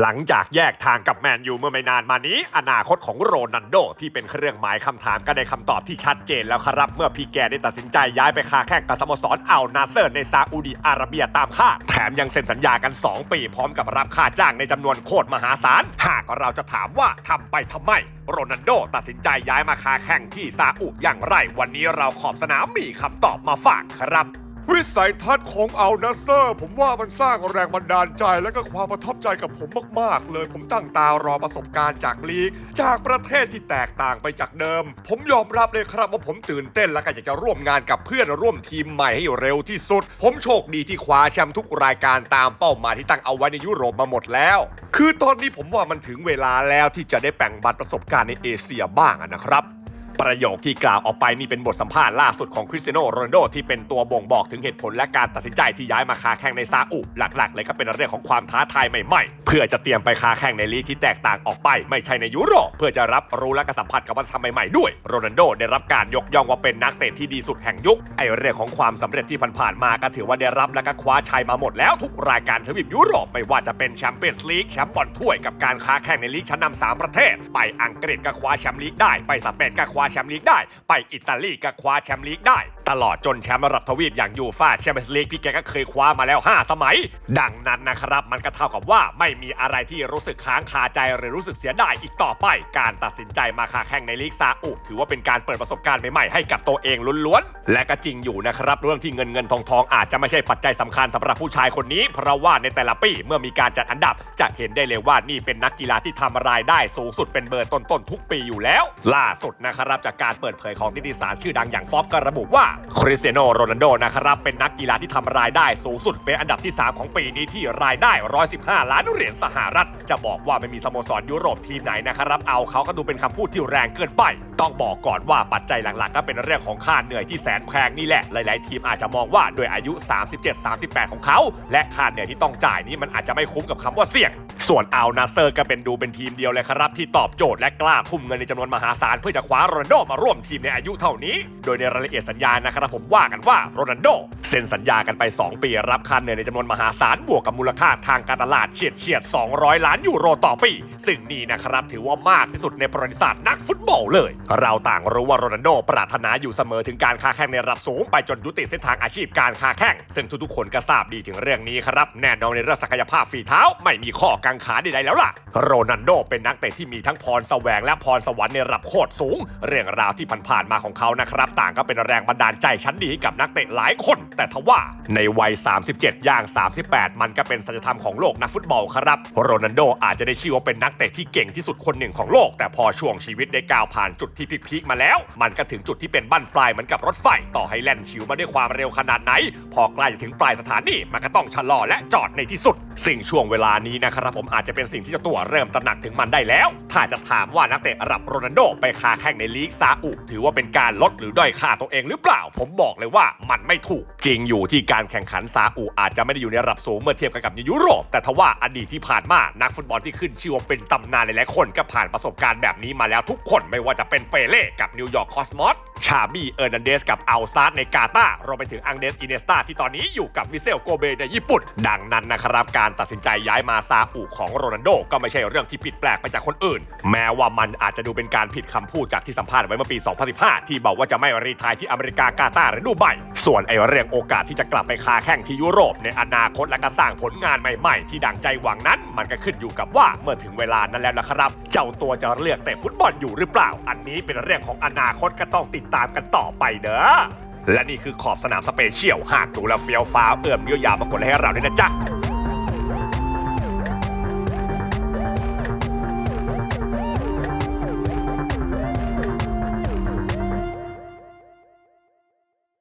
หลังจากแยกทางกับแมนยูเมื่อไม่นานมานี้ อนาคตของโรนัลโด ที่เป็นเครื่องหมายคำถามก็ได้คำตอบที่ชัดเจนแล้วครับ เมื่อพีแกได้ตัดสินใจย้ายไปค้าแข่งกับสโมสรอัลนาเซอร์ในซาอุดิอาระเบียตามคาดแถมยังเซ็นสัญญากัน 2 ปีพร้อมกับรับค่าจ้างในจำนวนโคตรมหาศาล หากเราจะถามว่าทำไปทำไมโรนัลโดตัดสินใจย้ายมาค้าแข่งที่ซาอุอย่างไร วันนี้เราขอบสนามมีคำตอบมาฝากครับ วิสัยทัศน์ของอัลนาเซอร์ ผมว่ามันสร้างแรงบันดาลใจและก็ความประทับใจกับผมมาก ๆ เลย ผมตั้งตารอประสบการณ์จากลีก จากประเทศที่แตกต่างไปจากเดิม ผมยอมรับเลยครับว่าผมตื่นเต้นและก็อยากจะร่วมงานกับเพื่อนร่วมทีมใหม่ให้เร็วที่สุด ผมโชคดีที่คว้าแชมป์ทุกรายการตามเป้าหมายที่ตั้งเอาไว้ในยุโรปมาหมดแล้ว คือตอนนี้ผมว่ามันถึงเวลาแล้วที่จะได้แบ่งบันประสบการณ์ในเอเชียบ้างนะครับ ประโยคที่กล่าวออกไปนี่เป็นบทสัมภาษณ์ล่าสุดของคริสเตียโนโรนัลโดที่เป็นตัวบ่งบอกถึงเหตุผลและการตัดสินใจที่ย้ายมาคาแข่งในซาอุ หลักๆ เลยก็เป็นเรื่องของความท้าทายใหม่ๆ เพื่อจะเตรียมไปคาแข่งในลีกที่แตกต่างออกไป ไม่ใช่ในยุโรปเพื่อจะรับรู้และก็สัมผัสกับวัฒนธรรมใหม่ๆด้วยโรนัลโดได้รับการยกย่องว่าเป็นนักเตะที่ดีสุดแห่งยุคไอเรื่องของความสำเร็จที่ผ่านๆมาก็ถือว่าได้รับและก็คว้าชัยมาหมดแล้วทุกรายการทวีปยุโรปไม่ว่าจะเป็นแชมเปี้ยนส์ลีกแชมป์บอลถ้วยกับการคาแข่งในลีกชั้นนำสามประเทศ ไปอังกฤษก็คว้าแชมป์ลีกได้ไปสเปนก็คว้าแชมป์ลีกได้ ไปอิตาลีก็คว้าแชมป์ลีกได้ตลอดจนแชมป์ระดับทวีปอย่างยูฟ่าแชมเปี้ยนส์ลีกพี่แกก็เคยคว้ามาแล้ว 5 สมัย ดังนั้นนะครับมันก็เท่ากับว่าไม่มีอะไรที่รู้สึกค้างคาใจหรือรู้สึกเสียดายอีกต่อไป การตัดสินใจมาค้าแข่งในลีกซาอุถือว่าเป็นการเปิดประสบการณ์ใหม่ๆให้กับตัวเองล้วนๆ และก็จริงอยู่นะครับเรื่องที่เงินเงินทองทองอาจจะไม่ใช่ปัจจัยสำคัญสำหรับผู้ชายคนนี้ เพราะว่าในแต่ละปีเมื่อมีการจัดอันดับ จะเห็นได้เลยว่านี่เป็นนักกีฬาที่ทำรายได้สูงสุดเป็นเบอร์ต้นๆทุกปีอยู่แล้ว ล่าสุดนะครับจากการเปิดเผยของนิตยสารชื่อดังอย่างฟอบก็ระบุว่าคริสเตียโนโรนัลโดนะครับเป็นนักกีฬาที่ทำรายได้สูงสุดเป็นอันดับที่ 3 ของปีนี้ที่รายได้ 115 ล้านเหรียญสหรัฐ จะบอกว่าไม่มีสโมสรยุโรปทีมไหนนะครับ เอาเขาก็ดูเป็นคำพูดที่แรงเกินไป ต้องบอกก่อนว่าปัจจัยหลักๆ ก็เป็นเรื่องของค่าเหนื่อยที่แสนแพงนี่แหละ หลาย ๆ ทีมอาจจะมองว่าด้วยอายุ 37-38 ของเขา และค่าเหนื่อยที่ต้องจ่ายนี่มันอาจจะไม่คุ้มกับคำว่าเสี่ยงส่วนอัลนาเซอร์ก็เป็นดูเป็นทีมเดียวเลยครับ ที่ตอบโจทย์และกล้าทุ่มเงินในจำนวนมหาศาลเพื่อจะคว้าโรนัลโดมาร่วมทีมในอายุเท่านี้ โดยในรายละเอียดสัญญานะครับผมว่ากันว่าโรนัลโดเซ็นสัญญากันไป 2 ปีรับค่าเหนื่อยในจำนวนมหาศาลบวกกับมูลค่าทางการตลาดเฉียดเฉียด 200 ล้านยูโรต่อปี ซึ่งนี่นะครับถือว่ามากที่สุดในประวัติศาสตร์นักฟุตบอลเลย เราต่างรู้ว่าโรนัลโดปรารถนาอยู่เสมอถึงการค้าแข่งในระดับสูงไปจนยุติเส้นทางอาชีพการค้าแข่งซึ่งทุกๆคนก็ทราบดีถึงเรื่องนี้ครับแน่นอนในเรื่องศักยภาพฝีเท้า ไม่มีข้อกังขาใดๆแล้วล่ะ โรนัลโดเป็นนักเตะที่มีทั้งพรแสวงและพรสวรรค์ในระดับโคตรสูง เรื่องราวที่ผ่านๆมาของเขานะครับต่างก็เป็นแรงบันดาลใจชั้นดีให้กับนักเตะหลายคน แต่ทว่าในวัย 37 ย่าง 38 มันก็เป็นสัจธรรมของโลกนักฟุตบอลครับโรนัลโดอาจจะได้ชื่อว่าเป็นนักเตะที่เก่งที่สุดคนหนึ่งของโลก แต่พอช่วงชีวิตได้ก้าวผ่านจุดที่พีคๆมาแล้ว มันก็ถึงจุดที่เป็นบั้นปลายเหมือนกับรถไฟต่อให้แล่นชิวมาด้วยความเร็วขนาดไหน พอใกล้จะถึงปลายสถานีมันก็ต้องชะลอและจอดในที่สุด สิ่งช่วงเวลานี้นะครับผมอาจจะเป็นสิ่งที่เจ้าตัวเริ่มตระหนักถึงมันได้แล้ว ถ้าจะถามว่านักเตะระดับโรนัลโดไปคาแข่งในลีกซาอุถือว่าเป็นการลดหรือด้อยค่าตัวเองหรือเปล่าผมบอกเลยว่ามันไม่ถูก จริงอยู่ที่การแข่งขันซาอุอาจจะไม่ได้อยู่ในระดับสูงเมื่อเทียบกันกับในยุโรป แต่ทว่าอดีตที่ผ่านมานักฟุตบอลที่ขึ้นชื่อว่าเป็นตำนานหลายๆคนก็ผ่านประสบการณ์แบบนี้มาแล้วทุกคนไม่ว่าจะเป็นเปเล่กับนิวยอร์กคอสมอสาบี้เออร์นันเดสกับอัลซาร์ในกาตาร์รวมไปถึงอังเดสอินเนสตาที่ตอนนี้อยู่กับวิเซลโกเบในญี่ปุ่น ดังนั้นนะครับการตัดสินใจย้ายมาซาอุของโรนัลโดก็ไม่ใช่เรื่องที่ผิดแปลกไปจากคนอื่น แม้ว่ามันอาจจะดูเป็นการผิดคำพูดจากที่สัมภาษณ์ไว้เมื่อปี 2015 ที่บอกว่าจะไม่รีทายที่อเมริกากาตาร์หรือดูไบ ส่วนไอเรื่องโอกาสที่จะกลับไปคาแข่งที่ยุโรปในอนาคตและก็สร้างผลงานใหม่ๆ ที่ดังใจหวังนั้น มันก็ขึ้นอยู่กับว่าเมื่อถึงเวลานั้นแล้วนะครับ เจ้าตัวจะเลือกเตะฟุตบอลอยู่หรือเปล่า อันนี้เป็นเรื่องของอนาคตก็ต้องติดตามกันต่อไปเด้อและนี่คือขอบสนามสเปเชียลหากดูแล้วเฟี้ยวฟ้าวเอื้อมเยอะยาวมากดไลค์ให้เราด้วยนะจ๊ะ